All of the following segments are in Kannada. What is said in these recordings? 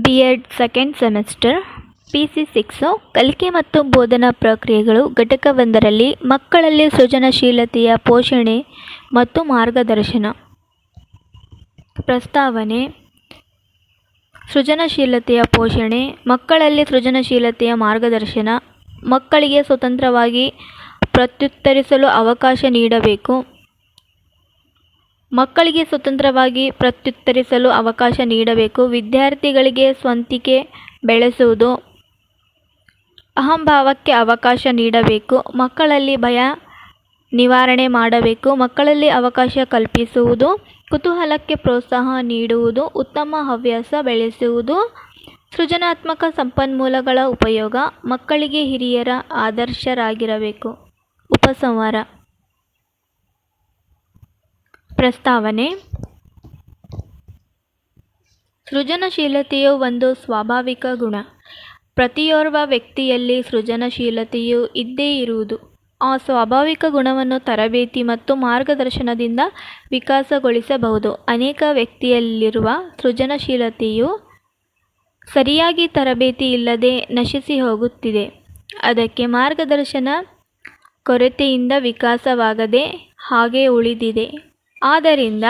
B Ed second semester P C six ಕಲಿಕೆ ಮತ್ತು ಬೋಧನಾ ಪ್ರಕ್ರಿಯೆಗಳು ಘಟಕವೊಂದರಲ್ಲಿ ಮಕ್ಕಳಲ್ಲಿ ಸೃಜನಶೀಲತೆಯ ಪೋಷಣೆ ಮತ್ತು ಮಾರ್ಗದರ್ಶನ. ಪ್ರಸ್ತಾವನೆ, ಸೃಜನಶೀಲತೆಯ ಪೋಷಣೆ, ಮಕ್ಕಳಲ್ಲಿ ಸೃಜನಶೀಲತೆಯ ಮಾರ್ಗದರ್ಶನ, ಮಕ್ಕಳಿಗೆ ಸ್ವತಂತ್ರವಾಗಿ ಪ್ರತ್ಯುತ್ತರಿಸಲು ಅವಕಾಶ ನೀಡಬೇಕು ಮಕ್ಕಳಿಗೆ ಸ್ವತಂತ್ರವಾಗಿ ಪ್ರತ್ಯುತ್ತರಿಸಲು ಅವಕಾಶ ನೀಡಬೇಕು. ವಿದ್ಯಾರ್ಥಿಗಳಿಗೆ ಸ್ವಂತಿಕೆ ಬೆಳೆಸುವುದು ಅಹಂಭಾವಕ್ಕೆ ಅವಕಾಶ ನೀಡಬೇಕು. ಮಕ್ಕಳಲ್ಲಿ ಭಯ ನಿವಾರಣೆ ಮಾಡಬೇಕು. ಮಕ್ಕಳಲ್ಲಿ ಅವಕಾಶ ಕಲ್ಪಿಸುವುದು, ಕುತೂಹಲಕ್ಕೆ ಪ್ರೋತ್ಸಾಹ ನೀಡುವುದು, ಉತ್ತಮ ಹವ್ಯಾಸ ಬೆಳೆಸುವುದು, ಸೃಜನಾತ್ಮಕ ಸಂಪನ್ಮೂಲಗಳ ಉಪಯೋಗ, ಮಕ್ಕಳಿಗೆ ಹಿರಿಯರ ಆದರ್ಶರಾಗಿರಬೇಕು. ಉಪಸಂಹಾರ. ಪ್ರಸ್ತಾವನೆ. ಸೃಜನಶೀಲತೆಯು ಒಂದು ಸ್ವಾಭಾವಿಕ ಗುಣ. ಪ್ರತಿಯೋರ್ವ ವ್ಯಕ್ತಿಯಲ್ಲಿ ಸೃಜನಶೀಲತೆಯು ಇದ್ದೇ ಇರುವುದು. ಆ ಸ್ವಾಭಾವಿಕ ಗುಣವನ್ನು ತರಬೇತಿ ಮತ್ತು ಮಾರ್ಗದರ್ಶನದಿಂದ ವಿಕಾಸಗೊಳಿಸಬಹುದು. ಅನೇಕ ವ್ಯಕ್ತಿಯಲ್ಲಿರುವ ಸೃಜನಶೀಲತೆಯು ಸರಿಯಾಗಿ ತರಬೇತಿ ಇಲ್ಲದೆ ನಶಿಸಿ ಹೋಗುತ್ತಿದೆ. ಅದಕ್ಕೆ ಮಾರ್ಗದರ್ಶನ ಕೊರತೆಯಿಂದ ವಿಕಾಸವಾಗದೆ ಹಾಗೆ ಉಳಿದಿದೆ. ಆದ್ದರಿಂದ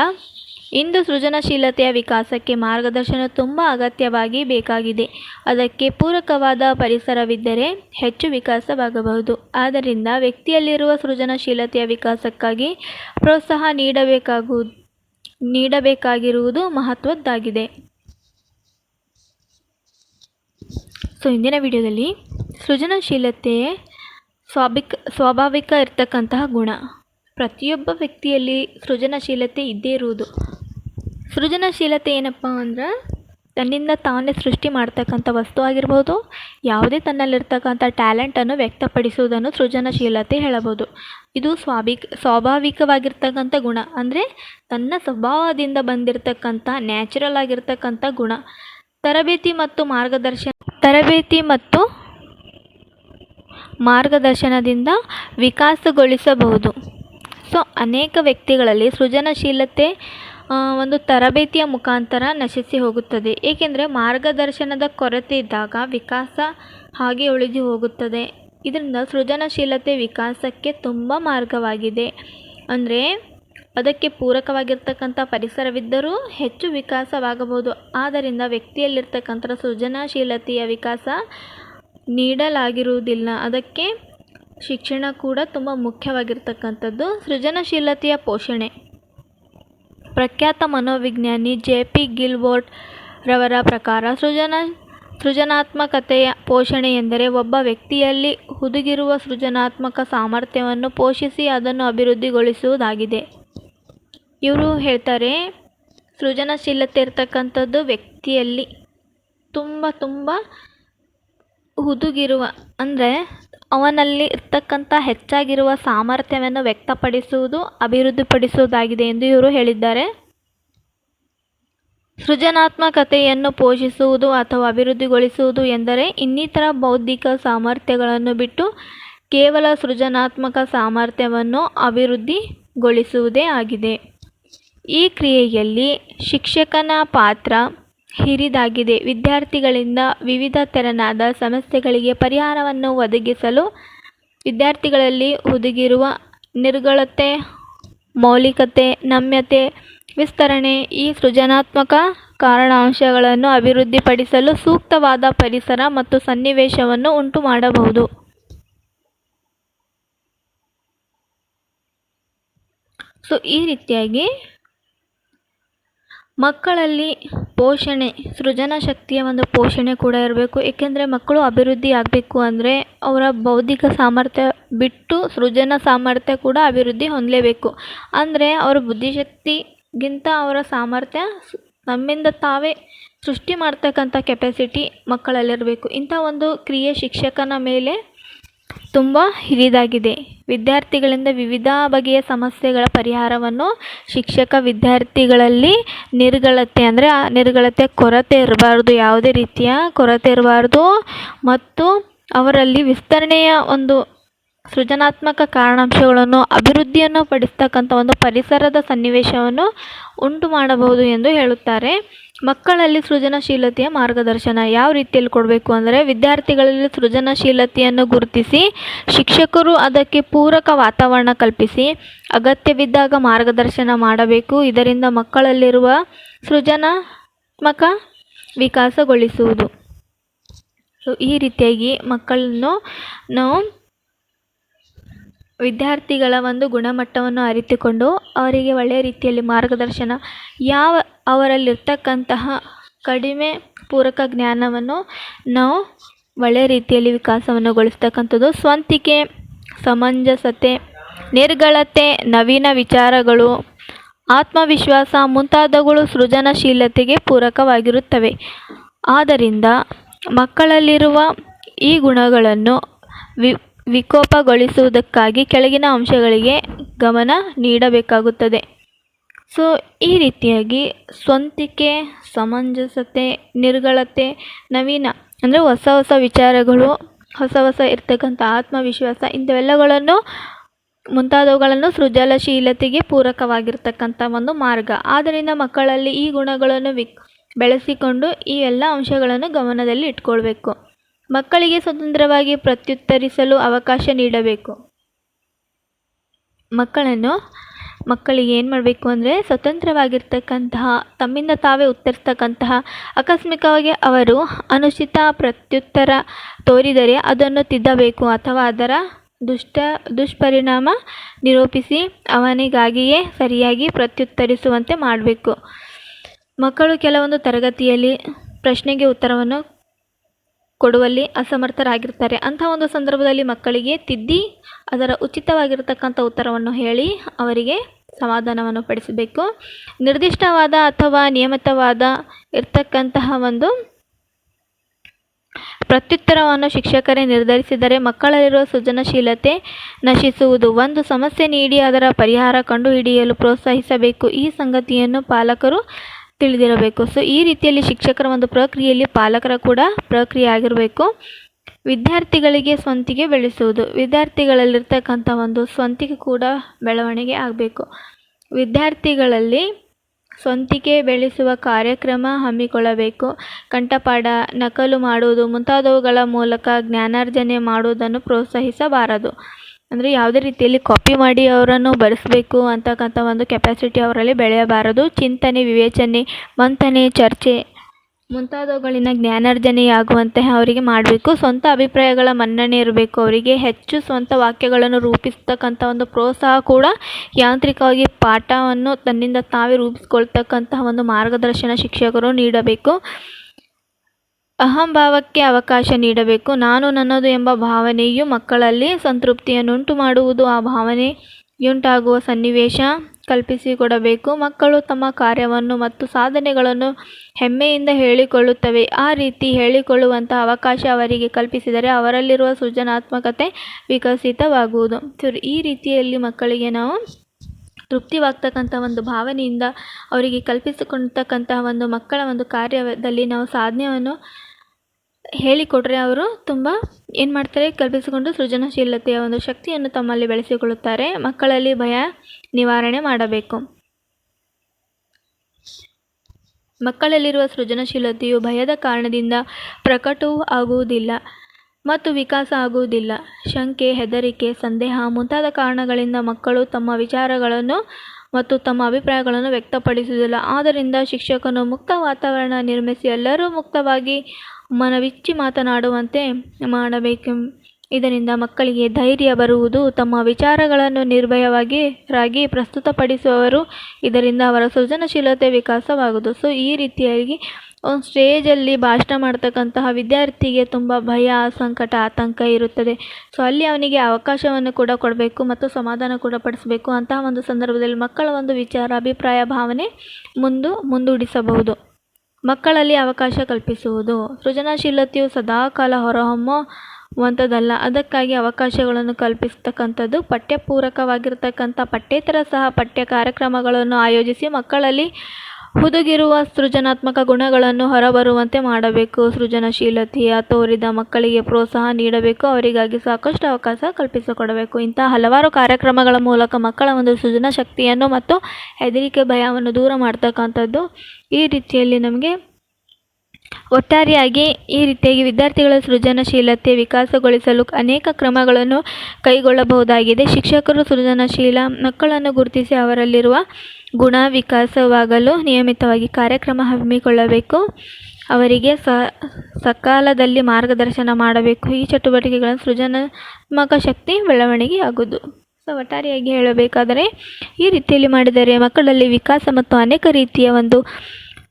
ಇಂದು ಸೃಜನಶೀಲತೆಯ ವಿಕಾಸಕ್ಕೆ ಮಾರ್ಗದರ್ಶನ ತುಂಬ ಅಗತ್ಯವಾಗಿ ಬೇಕಾಗಿದೆ. ಅದಕ್ಕೆ ಪೂರಕವಾದ ಪರಿಸರವಿದ್ದರೆ ಹೆಚ್ಚು ವಿಕಾಸವಾಗಬಹುದು. ಆದ್ದರಿಂದ ವ್ಯಕ್ತಿಯಲ್ಲಿರುವ ಸೃಜನಶೀಲತೆಯ ವಿಕಾಸಕ್ಕಾಗಿ ಪ್ರೋತ್ಸಾಹ ನೀಡಬೇಕಾಗು, ನೀಡಬೇಕಾಗಿರುವುದು ಮಹತ್ವದ್ದಾಗಿದೆ. ಸೊ, ಇಂದಿನ ವಿಡಿಯೋದಲ್ಲಿ ಸೃಜನಶೀಲತೆ ಸ್ವಾಭಿಕ್, ಸ್ವಾಭಾವಿಕ ಇರ್ತಕ್ಕಂತಹ ಗುಣ. ಪ್ರತಿಯೊಬ್ಬ ವ್ಯಕ್ತಿಯಲ್ಲಿ ಸೃಜನಶೀಲತೆ ಇದ್ದೇ ಇರುವುದು. ಸೃಜನಶೀಲತೆ ಏನಪ್ಪ ಅಂದ್ರೆ ತನ್ನಿಂದ ತಾನೇ ಸೃಷ್ಟಿ ಮಾಡ್ತಕ್ಕಂಥ ವಸ್ತು ಆಗಿರ್ಬೋದು, ಯಾವುದೇ ತನ್ನಲ್ಲಿರ್ತಕ್ಕಂಥ ಟ್ಯಾಲೆಂಟನ್ನು ವ್ಯಕ್ತಪಡಿಸುವುದನ್ನು ಸೃಜನಶೀಲತೆ ಹೇಳಬಹುದು. ಇದು ಸ್ವಾಭಿಕ್ ಸ್ವಾಭಾವಿಕವಾಗಿರ್ತಕ್ಕಂಥ ಗುಣ. ಅಂದರೆ ತನ್ನ ಸ್ವಭಾವದಿಂದ ಬಂದಿರತಕ್ಕಂಥ, ನ್ಯಾಚುರಲ್ ಆಗಿರ್ತಕ್ಕಂಥ ಗುಣ. ತರಬೇತಿ ಮತ್ತು ಮಾರ್ಗದರ್ಶನ, ತರಬೇತಿ ಮತ್ತು ಮಾರ್ಗದರ್ಶನದಿಂದ ವಿಕಾಸಗೊಳಿಸಬಹುದು. ಸೊ ಅನೇಕ ವ್ಯಕ್ತಿಗಳಲ್ಲಿ ಸೃಜನಶೀಲತೆ ಒಂದು ತರಬೇತಿಯ ಮುಖಾಂತರ ನಶಿಸಿ ಹೋಗುತ್ತದೆ. ಏಕೆಂದರೆ ಮಾರ್ಗದರ್ಶನದ ಕೊರತೆ ಇದ್ದಾಗ ವಿಕಾಸ ಹಾಗೆ ಉಳಿದು ಹೋಗುತ್ತದೆ. ಇದರಿಂದ ಸೃಜನಶೀಲತೆ ವಿಕಾಸಕ್ಕೆ ತುಂಬ ಮಾರ್ಗವಾಗಿದೆ. ಅಂದರೆ ಅದಕ್ಕೆ ಪೂರಕವಾಗಿರ್ತಕ್ಕಂಥ ಪರಿಸರವಿದ್ದರೂ ಹೆಚ್ಚು ವಿಕಾಸವಾಗಬಹುದು. ಆದ್ದರಿಂದ ವ್ಯಕ್ತಿಯಲ್ಲಿರ್ತಕ್ಕಂಥ ಸೃಜನಶೀಲತೆಯ ವಿಕಾಸ ನೀಡಲಾಗಿರುವುದಿಲ್ಲ. ಅದಕ್ಕೆ ಶಿಕ್ಷಣ ಕೂಡ ತುಂಬ ಮುಖ್ಯವಾಗಿರ್ತಕ್ಕಂಥದ್ದು ಸೃಜನಶೀಲತೆಯ ಪೋಷಣೆ. ಪ್ರಖ್ಯಾತ ಮನೋವಿಜ್ಞಾನಿ ಜೆ ಪಿ ಗಿಲ್ಬೋರ್ಟ್ ರವರ ಪ್ರಕಾರ ಸೃಜನ, ಸೃಜನಾತ್ಮಕತೆಯ ಪೋಷಣೆ ಎಂದರೆ ಒಬ್ಬ ವ್ಯಕ್ತಿಯಲ್ಲಿ ಹುದುಗಿರುವ ಸೃಜನಾತ್ಮಕ ಸಾಮರ್ಥ್ಯವನ್ನು ಪೋಷಿಸಿ ಅದನ್ನು ಅಭಿವೃದ್ಧಿಗೊಳಿಸುವುದಾಗಿದೆ. ಇವರು ಹೇಳ್ತಾರೆ, ಸೃಜನಶೀಲತೆ ಇರ್ತಕ್ಕಂಥದ್ದು ವ್ಯಕ್ತಿಯಲ್ಲಿ ತುಂಬ ತುಂಬ ಹುದುಗಿರುವ, ಅಂದರೆ ಅವನಲ್ಲಿ ಇರ್ತಕ್ಕಂಥ ಹೆಚ್ಚಾಗಿರುವ ಸಾಮರ್ಥ್ಯವನ್ನು ವ್ಯಕ್ತಪಡಿಸುವುದು, ಅಭಿವೃದ್ಧಿಪಡಿಸುವುದಾಗಿದೆ ಎಂದು ಇವರು ಹೇಳಿದ್ದಾರೆ. ಸೃಜನಾತ್ಮಕತೆಯನ್ನು ಪೋಷಿಸುವುದು ಅಥವಾ ಅಭಿವೃದ್ಧಿಗೊಳಿಸುವುದು ಎಂದರೆ ಇನ್ನಿತರ ಬೌದ್ಧಿಕ ಸಾಮರ್ಥ್ಯಗಳನ್ನು ಬಿಟ್ಟು ಕೇವಲ ಸೃಜನಾತ್ಮಕ ಸಾಮರ್ಥ್ಯವನ್ನು ಅಭಿವೃದ್ಧಿಗೊಳಿಸುವುದೇ ಆಗಿದೆ. ಈ ಕ್ರಿಯೆಯಲ್ಲಿ ಶಿಕ್ಷಕನ ಪಾತ್ರ ಹಿರಿದಾಗಿದೆ. ವಿದ್ಯಾರ್ಥಿಗಳಿಂದ ವಿವಿಧ ತೆರನಾದ ಸಮಸ್ಯೆಗಳಿಗೆ ಪರಿಹಾರವನ್ನು ಒದಗಿಸಲು ವಿದ್ಯಾರ್ಥಿಗಳಲ್ಲಿ ಹುದುಗಿರುವ ನಿರ್ಗಳತೆ, ಮೌಲಿಕತೆ, ನಮ್ಯತೆ, ವಿಸ್ತರಣೆ ಈ ಸೃಜನಾತ್ಮಕ ಕಾರಣಾಂಶಗಳನ್ನು ಅಭಿವೃದ್ಧಿಪಡಿಸಲು ಸೂಕ್ತವಾದ ಪರಿಸರ ಮತ್ತು ಸನ್ನಿವೇಶವನ್ನು ಉಂಟು ಮಾಡಬಹುದು ಸೊ ಈ ರೀತಿಯಾಗಿ ಮಕ್ಕಳಲ್ಲಿ ಪೋಷಣೆ, ಸೃಜನ ಶಕ್ತಿಯ ಒಂದು ಪೋಷಣೆ ಕೂಡ ಇರಬೇಕು. ಏಕೆಂದರೆ ಮಕ್ಕಳು ಅಭಿವೃದ್ಧಿ ಆಗಬೇಕು ಅಂದರೆ ಅವರ ಬೌದ್ಧಿಕ ಸಾಮರ್ಥ್ಯ ಬಿಟ್ಟು ಸೃಜನ ಸಾಮರ್ಥ್ಯ ಕೂಡ ಅಭಿವೃದ್ಧಿ ಹೊಂದಲೇಬೇಕು. ಅಂದರೆ ಅವರ ಬುದ್ಧಿಶಕ್ತಿಗಿಂತ ಅವರ ಸಾಮರ್ಥ್ಯ ನಮ್ಮಿಂದ ತಾವೇ ಸೃಷ್ಟಿ ಮಾಡ್ತಕ್ಕಂಥ ಕೆಪಾಸಿಟಿ ಮಕ್ಕಳಲ್ಲಿರಬೇಕು. ಇಂಥ ಒಂದು ಕ್ರಿಯೆ ಶಿಕ್ಷಕನ ಮೇಲೆ ತುಂಬ ಹಿರಿದಾಗಿದೆ. ವಿದ್ಯಾರ್ಥಿಗಳಿಂದ ವಿವಿಧ ಬಗೆಯ ಸಮಸ್ಯೆಗಳ ಪರಿಹಾರವನ್ನು ಶಿಕ್ಷಕ ವಿದ್ಯಾರ್ಥಿಗಳಲ್ಲಿ ನಿರ್ಗಳತೆ ಅಂದರೆ ಆ ನಿರ್ಗಳತೆ ಕೊರತೆ ಇರಬಾರ್ದು, ಯಾವುದೇ ರೀತಿಯ ಕೊರತೆ ಇರಬಾರ್ದು ಮತ್ತು ಅವರಲ್ಲಿ ವಿಸ್ತರಣೆಯ ಒಂದು ಸೃಜನಾತ್ಮಕ ಕಾರಣಾಂಶಗಳನ್ನು, ಅಭಿವೃದ್ಧಿಯನ್ನು ಪಡಿಸ್ತಕ್ಕಂಥ ಒಂದು ಪರಿಸರದ ಸನ್ನಿವೇಶವನ್ನು ಉಂಟು ಮಾಡಬಹುದು ಎಂದು ಹೇಳುತ್ತಾರೆ. ಮಕ್ಕಳಲ್ಲಿ ಸೃಜನಶೀಲತೆಯ ಮಾರ್ಗದರ್ಶನ ಯಾವ ರೀತಿಯಲ್ಲಿ ಕೊಡಬೇಕು ಅಂದರೆ ವಿದ್ಯಾರ್ಥಿಗಳಲ್ಲಿ ಸೃಜನಶೀಲತೆಯನ್ನು ಗುರುತಿಸಿ ಶಿಕ್ಷಕರು ಅದಕ್ಕೆ ಪೂರಕ ವಾತಾವರಣ ಕಲ್ಪಿಸಿ ಅಗತ್ಯವಿದ್ದಾಗ ಮಾರ್ಗದರ್ಶನ ಮಾಡಬೇಕು. ಇದರಿಂದ ಮಕ್ಕಳಲ್ಲಿರುವ ಸೃಜನಾತ್ಮಕ ವಿಕಾಸಗೊಳಿಸುವುದು. ಸೊ ಈ ರೀತಿಯಾಗಿ ಮಕ್ಕಳನ್ನು ನಾವು ವಿದ್ಯಾರ್ಥಿಗಳ ಒಂದು ಗುಣಮಟ್ಟವನ್ನು ಅರಿತುಕೊಂಡು ಅವರಿಗೆ ಒಳ್ಳೆಯ ರೀತಿಯಲ್ಲಿ ಮಾರ್ಗದರ್ಶನ ಯಾವ ಅವರಲ್ಲಿರ್ತಕ್ಕಂತಹ ಕಡಿಮೆ ಪೂರಕ ಜ್ಞಾನವನ್ನು ನಾವು ಒಳ್ಳೆಯ ರೀತಿಯಲ್ಲಿ ವಿಕಾಸವನ್ನು ಗೊಳಿಸ್ತಕ್ಕಂಥದ್ದು. ಸ್ವಂತಿಕೆ, ಸಮಂಜಸತೆ, ನಿರ್ಗಳತೆ, ನವೀನ ವಿಚಾರಗಳು, ಆತ್ಮವಿಶ್ವಾಸ ಮುಂತಾದವುಗಳು ಸೃಜನಶೀಲತೆಗೆ ಪೂರಕವಾಗಿರುತ್ತವೆ. ಆದ್ದರಿಂದ ಮಕ್ಕಳಲ್ಲಿರುವ ಈ ಗುಣಗಳನ್ನು ವಿ, ವಿಕೋಪಗೊಳಿಸುವುದಕ್ಕಾಗಿ ಕೆಳಗಿನ ಅಂಶಗಳಿಗೆ ಗಮನ ನೀಡಬೇಕಾಗುತ್ತದೆ. ಸೊ ಈ ರೀತಿಯಾಗಿ ಸ್ವಂತಿಕೆ, ಸಮಂಜಸತೆ, ನಿರ್ಗಳತೆ, ನವೀನ, ಅಂದರೆ ಹೊಸ ಹೊಸ ವಿಚಾರಗಳು, ಹೊಸ ಹೊಸ ಇರ್ತಕ್ಕಂಥ ಆತ್ಮವಿಶ್ವಾಸ, ಇಂಥವೆಲ್ಲಗಳನ್ನು ಮುಂತಾದವುಗಳನ್ನು ಸೃಜನಶೀಲತೆಗೆ ಪೂರಕವಾಗಿರ್ತಕ್ಕಂಥ ಒಂದು ಮಾರ್ಗ. ಆದ್ದರಿಂದ ಮಕ್ಕಳಲ್ಲಿ ಈ ಗುಣಗಳನ್ನು ವಿ, ಬೆಳೆಸಿಕೊಂಡು ಈ ಎಲ್ಲ ಅಂಶಗಳನ್ನು ಗಮನದಲ್ಲಿ ಇಟ್ಕೊಳ್ಬೇಕು. ಮಕ್ಕಳಿಗೆ ಸ್ವತಂತ್ರವಾಗಿ ಪ್ರತ್ಯುತ್ತರಿಸಲು ಅವಕಾಶ ನೀಡಬೇಕು. ಮಕ್ಕಳನ್ನು ಮಕ್ಕಳಿಗೆ ಏನು ಮಾಡಬೇಕು ಅಂದರೆ ಸ್ವತಂತ್ರವಾಗಿರ್ತಕ್ಕಂತಹ, ತಮ್ಮಿಂದ ತಾವೇ ಉತ್ತರಿಸ್ತಕ್ಕಂತಹ, ಆಕಸ್ಮಿಕವಾಗಿ ಅವರು ಅನುಚಿತ ಪ್ರತ್ಯುತ್ತರ ತೋರಿದರೆ ಅದನ್ನು ತಿದ್ದಬೇಕು ಅಥವಾ ಅದರ ದುಷ್ಟ, ದುಷ್ಪರಿಣಾಮ ನಿರೂಪಿಸಿ ಅವನಿಗಾಗಿಯೇ ಸರಿಯಾಗಿ ಪ್ರತ್ಯುತ್ತರಿಸುವಂತೆ ಮಾಡಬೇಕು. ಮಕ್ಕಳು ಕೆಲವೊಂದು ತರಗತಿಯಲ್ಲಿ ಪ್ರಶ್ನೆಗೆ ಉತ್ತರವನ್ನು ಕೊಡುವಲ್ಲಿ ಅಸಮರ್ಥರಾಗಿರ್ತಾರೆ. ಅಂಥ ಒಂದು ಸಂದರ್ಭದಲ್ಲಿ ಮಕ್ಕಳಿಗೆ ತಿದ್ದಿ ಅದರ ಉಚಿತವಾಗಿರತಕ್ಕಂಥ ಉತ್ತರವನ್ನು ಹೇಳಿ ಅವರಿಗೆ ಸಮಾಧಾನವನ್ನು ಪಡಿಸಬೇಕು. ನಿರ್ದಿಷ್ಟವಾದ ಅಥವಾ ನಿಯಮಿತವಾದ ಇರ್ತಕ್ಕಂತಹ ಒಂದು ಪ್ರತ್ಯುತ್ತರವನ್ನು ಶಿಕ್ಷಕರೇ ನಿರ್ಧರಿಸಿದರೆ ಮಕ್ಕಳಲ್ಲಿರುವ ಸೃಜನಶೀಲತೆ ನಶಿಸುವುದು, ಒಂದು ಸಮಸ್ಯೆ ನೀಡಿ ಅದರ ಪರಿಹಾರ ಕಂಡುಹಿಡಿಯಲು ಪ್ರೋತ್ಸಾಹಿಸಬೇಕು. ಈ ಸಂಗತಿಯನ್ನು ಪಾಲಕರು ತಿಳಿದಿರಬೇಕು. ಸೊ ಈ ರೀತಿಯಲ್ಲಿ ಶಿಕ್ಷಕರ ಒಂದು ಪ್ರಕ್ರಿಯೆಯಲ್ಲಿ ಪಾಲಕರ ಕೂಡ ಪ್ರಕ್ರಿಯೆ ಆಗಿರಬೇಕು ವಿದ್ಯಾರ್ಥಿಗಳಿಗೆ ಸ್ವಂತಿಗೆ ಬೆಳೆಸುವುದು. ವಿದ್ಯಾರ್ಥಿಗಳಲ್ಲಿರ್ತಕ್ಕಂಥ ಒಂದು ಸ್ವಂತಿಕೆ ಕೂಡ ಬೆಳವಣಿಗೆ ಆಗಬೇಕು. ವಿದ್ಯಾರ್ಥಿಗಳಲ್ಲಿ ಸ್ವಂತಿಕೆ ಬೆಳೆಸುವ ಕಾರ್ಯಕ್ರಮ ಹಮ್ಮಿಕೊಳ್ಳಬೇಕು. ಕಂಠಪಾಠ, ನಕಲು ಮಾಡುವುದು ಮುಂತಾದವುಗಳ ಮೂಲಕ ಜ್ಞಾನಾರ್ಜನೆ ಮಾಡುವುದನ್ನು ಪ್ರೋತ್ಸಾಹಿಸಬಾರದು. ಅಂದರೆ ಯಾವುದೇ ರೀತಿಯಲ್ಲಿ ಕಾಪಿ ಮಾಡಿ ಅವರನ್ನು ಬರೆಸಬೇಕು ಅಂತಕ್ಕಂಥ ಒಂದು ಕೆಪಾಸಿಟಿ ಅವರಲ್ಲಿ ಬೆಳೆಯಬಾರದು. ಚಿಂತನೆ, ವಿವೇಚನೆ, ಮಂಥನೆ, ಚರ್ಚೆ ಮುಂತಾದವುಗಳಿಂದ ಜ್ಞಾನಾರ್ಜನೆಯಾಗುವಂತೆ ಅವರಿಗೆ ಮಾಡಬೇಕು. ಸ್ವಂತ ಅಭಿಪ್ರಾಯಗಳ ಮನ್ನಣೆ ಇರಬೇಕು. ಅವರಿಗೆ ಹೆಚ್ಚು ಸ್ವಂತ ವಾಕ್ಯಗಳನ್ನು ರೂಪಿಸ್ತಕ್ಕಂಥ ಒಂದು ಪ್ರೋತ್ಸಾಹ ಕೂಡ ಯಾಂತ್ರಿಕವಾಗಿ ಪಾಠವನ್ನು ತನ್ನಿಂದ ತಾವೇ ರೂಪಿಸ್ಕೊಳ್ತಕ್ಕಂತಹ ಒಂದು ಮಾರ್ಗದರ್ಶನ ಶಿಕ್ಷಕರು ನೀಡಬೇಕು. ಅಹಂಭಾವಕ್ಕೆ ಅವಕಾಶ ನೀಡಬೇಕು. ನಾನು ನನ್ನದು ಎಂಬ ಭಾವನೆಯು ಮಕ್ಕಳಲ್ಲಿ ಸಂತೃಪ್ತಿಯನ್ನುಂಟು ಮಾಡುವುದು. ಆ ಭಾವನೆಯುಂಟಾಗುವ ಸನ್ನಿವೇಶ ಕಲ್ಪಿಸಿಕೊಡಬೇಕು. ಮಕ್ಕಳು ತಮ್ಮ ಕಾರ್ಯವನ್ನು ಮತ್ತು ಸಾಧನೆಗಳನ್ನು ಹೆಮ್ಮೆಯಿಂದ ಹೇಳಿಕೊಳ್ಳುತ್ತವೆ. ಆ ರೀತಿ ಹೇಳಿಕೊಳ್ಳುವಂಥ ಅವಕಾಶ ಅವರಿಗೆ ಕಲ್ಪಿಸಿದರೆ ಅವರಲ್ಲಿರುವ ಸೃಜನಾತ್ಮಕತೆ ವಿಕಸಿತವಾಗುವುದು. ಈ ರೀತಿಯಲ್ಲಿ ಮಕ್ಕಳಿಗೆ ನಾವು ತೃಪ್ತಿವಾಗ್ತಕ್ಕಂಥ ಒಂದು ಭಾವನೆಯಿಂದ ಅವರಿಗೆ ಕಲ್ಪಿಸಿಕೊಳ್ತಕ್ಕಂತಹ ಒಂದು ಮಕ್ಕಳ ಒಂದು ಕಾರ್ಯದಲ್ಲಿ ನಾವು ಸಾಧನೆಯನ್ನು ಹೇಳಿಕೊಟ್ರೆ ಅವರು ತುಂಬ ಏನು ಮಾಡ್ತಾರೆ? ಕಲ್ಪಿಸಿಕೊಂಡು ಸೃಜನಶೀಲತೆಯ ಒಂದು ಶಕ್ತಿಯನ್ನು ತಮ್ಮಲ್ಲಿ ಬೆಳೆಸಿಕೊಳ್ಳುತ್ತಾರೆ. ಮಕ್ಕಳಲ್ಲಿ ಭಯ ನಿವಾರಣೆ ಮಾಡಬೇಕು. ಮಕ್ಕಳಲ್ಲಿರುವ ಸೃಜನಶೀಲತೆಯು ಭಯದ ಕಾರಣದಿಂದ ಪ್ರಕಟವೂ ಆಗುವುದಿಲ್ಲ ಮತ್ತು ವಿಕಾಸ ಆಗುವುದಿಲ್ಲ. ಶಂಕೆ, ಹೆದರಿಕೆ, ಸಂದೇಹ ಮುಂತಾದ ಕಾರಣಗಳಿಂದ ಮಕ್ಕಳು ತಮ್ಮ ವಿಚಾರಗಳನ್ನು ಮತ್ತು ತಮ್ಮ ಅಭಿಪ್ರಾಯಗಳನ್ನು ವ್ಯಕ್ತಪಡಿಸುವುದಿಲ್ಲ. ಆದ್ದರಿಂದ ಶಿಕ್ಷಕನು ಮುಕ್ತ ವಾತಾವರಣ ನಿರ್ಮಿಸಿ ಎಲ್ಲರೂ ಮುಕ್ತವಾಗಿ ಮನಬಿಚ್ಚಿ ಮಾತನಾಡುವಂತೆ ಮಾಡಬೇಕು. ಇದರಿಂದ ಮಕ್ಕಳಿಗೆ ಧೈರ್ಯ ಬರುವುದು ತಮ್ಮ ವಿಚಾರಗಳನ್ನು ನಿರ್ಭಯವಾಗಿ ರಾಗಿ ಪ್ರಸ್ತುತಪಡಿಸುವವರು ಇದರಿಂದ ಅವರ ಸೃಜನಶೀಲತೆ ವಿಕಾಸವಾಗುವುದು. ಸೊ, ಈ ರೀತಿಯಾಗಿ ಒಂದು ಸ್ಟೇಜಲ್ಲಿ ಭಾಷಣ ಮಾಡ್ತಕ್ಕಂತಹ ವಿದ್ಯಾರ್ಥಿಗೆ ತುಂಬ ಭಯ, ಸಂಕಟ, ಆತಂಕ ಇರುತ್ತದೆ. ಸೊ, ಅಲ್ಲಿ ಅವನಿಗೆ ಅವಕಾಶವನ್ನು ಕೂಡ ಕೊಡಬೇಕು ಮತ್ತು ಸಮಾಧಾನ ಕೂಡ ಪಡಿಸಬೇಕು. ಅಂತಹ ಒಂದು ಸಂದರ್ಭದಲ್ಲಿ ಮಕ್ಕಳ ಒಂದು ವಿಚಾರ, ಅಭಿಪ್ರಾಯ, ಭಾವನೆ ಮುಂದು ಮುಂದೂಡಿಸಬಹುದು. ಮಕ್ಕಳಲ್ಲಿ ಅವಕಾಶ ಕಲ್ಪಿಸುವುದು. ಸೃಜನಶೀಲತೆಯು ಸದಾಕಾಲ ಹೊರಹೊಮ್ಮುವಂಥದ್ದಲ್ಲ. ಅದಕ್ಕಾಗಿ ಅವಕಾಶಗಳನ್ನು ಕಲ್ಪಿಸ್ತಕ್ಕಂಥದ್ದು ಪಠ್ಯಪೂರಕವಾಗಿರ್ತಕ್ಕಂಥ ಪಠ್ಯೇತರ ಸಹ ಪಠ್ಯ ಕಾರ್ಯಕ್ರಮಗಳನ್ನು ಆಯೋಜಿಸಿ ಮಕ್ಕಳಲ್ಲಿ ಹುದುಗಿರುವ ಸೃಜನಾತ್ಮಕ ಗುಣಗಳನ್ನು ಹೊರಬರುವಂತೆ ಮಾಡಬೇಕು. ಸೃಜನಶೀಲತೆಯ ತೋರಿದ ಮಕ್ಕಳಿಗೆ ಪ್ರೋತ್ಸಾಹ ನೀಡಬೇಕು. ಅವರಿಗಾಗಿ ಸಾಕಷ್ಟು ಅವಕಾಶ ಕಲ್ಪಿಸಿಕೊಡಬೇಕು. ಇಂತಹ ಹಲವಾರು ಕಾರ್ಯಕ್ರಮಗಳ ಮೂಲಕ ಮಕ್ಕಳ ಒಂದು ಸೃಜನ ಶಕ್ತಿಯನ್ನು ಮತ್ತು ಹೆದರಿಕೆ ಭಯವನ್ನು ದೂರ ಮಾಡ್ತಕ್ಕಂಥದ್ದು ಈ ರೀತಿಯಲ್ಲಿ ನಮಗೆ ಒಟ್ಟಾರೆಯಾಗಿ ಈ ರೀತಿಯಾಗಿ ವಿದ್ಯಾರ್ಥಿಗಳ ಸೃಜನಶೀಲತೆ ವಿಕಾಸಗೊಳಿಸಲು ಅನೇಕ ಕ್ರಮಗಳನ್ನು ಕೈಗೊಳ್ಳಬಹುದಾಗಿದೆ. ಶಿಕ್ಷಕರು ಸೃಜನಶೀಲ ಮಕ್ಕಳನ್ನು ಗುರುತಿಸಿ ಅವರಲ್ಲಿರುವ ಗುಣ ವಿಕಾಸವಾಗಲು ನಿಯಮಿತವಾಗಿ ಕಾರ್ಯಕ್ರಮ ಹಮ್ಮಿಕೊಳ್ಳಬೇಕು. ಅವರಿಗೆ ಸ, ಸಕಾಲದಲ್ಲಿ ಮಾರ್ಗದರ್ಶನ ಮಾಡಬೇಕು. ಈ ಚಟುವಟಿಕೆಗಳ ಸೃಜನಾತ್ಮಕ ಶಕ್ತಿ ಬೆಳವಣಿಗೆ ಆಗುವುದು. ಸೊ, ಒಟ್ಟಾರೆಯಾಗಿ ಹೇಳಬೇಕಾದರೆ, ಈ ರೀತಿಯಲ್ಲಿ ಮಾಡಿದರೆ ಮಕ್ಕಳಲ್ಲಿ ವಿಕಾಸ ಮತ್ತು ಅನೇಕ ರೀತಿಯ ಒಂದು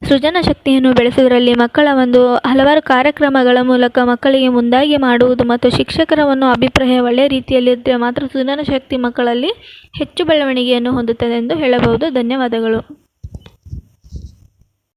ಸೃಜನ ಶಕ್ತಿಯನ್ನು ಬೆಳೆಸುವುದರಲ್ಲಿ ಮಕ್ಕಳ ಒಂದು ಹಲವಾರು ಕಾರ್ಯಕ್ರಮಗಳ ಮೂಲಕ ಮಕ್ಕಳಿಗೆ ಮುಂದಾಗಿ ಮಾಡುವುದು ಮತ್ತು ಶಿಕ್ಷಕರ ಒಂದು ಅಭಿಪ್ರಾಯ ಒಳ್ಳೆಯ ರೀತಿಯಲ್ಲಿದ್ದರೆ ಮಾತ್ರ ಸೃಜನ ಶಕ್ತಿ ಮಕ್ಕಳಲ್ಲಿ ಹೆಚ್ಚು ಬೆಳವಣಿಗೆಯನ್ನು ಹೊಂದುತ್ತದೆ ಎಂದು ಹೇಳಬಹುದು. ಧನ್ಯವಾದಗಳು.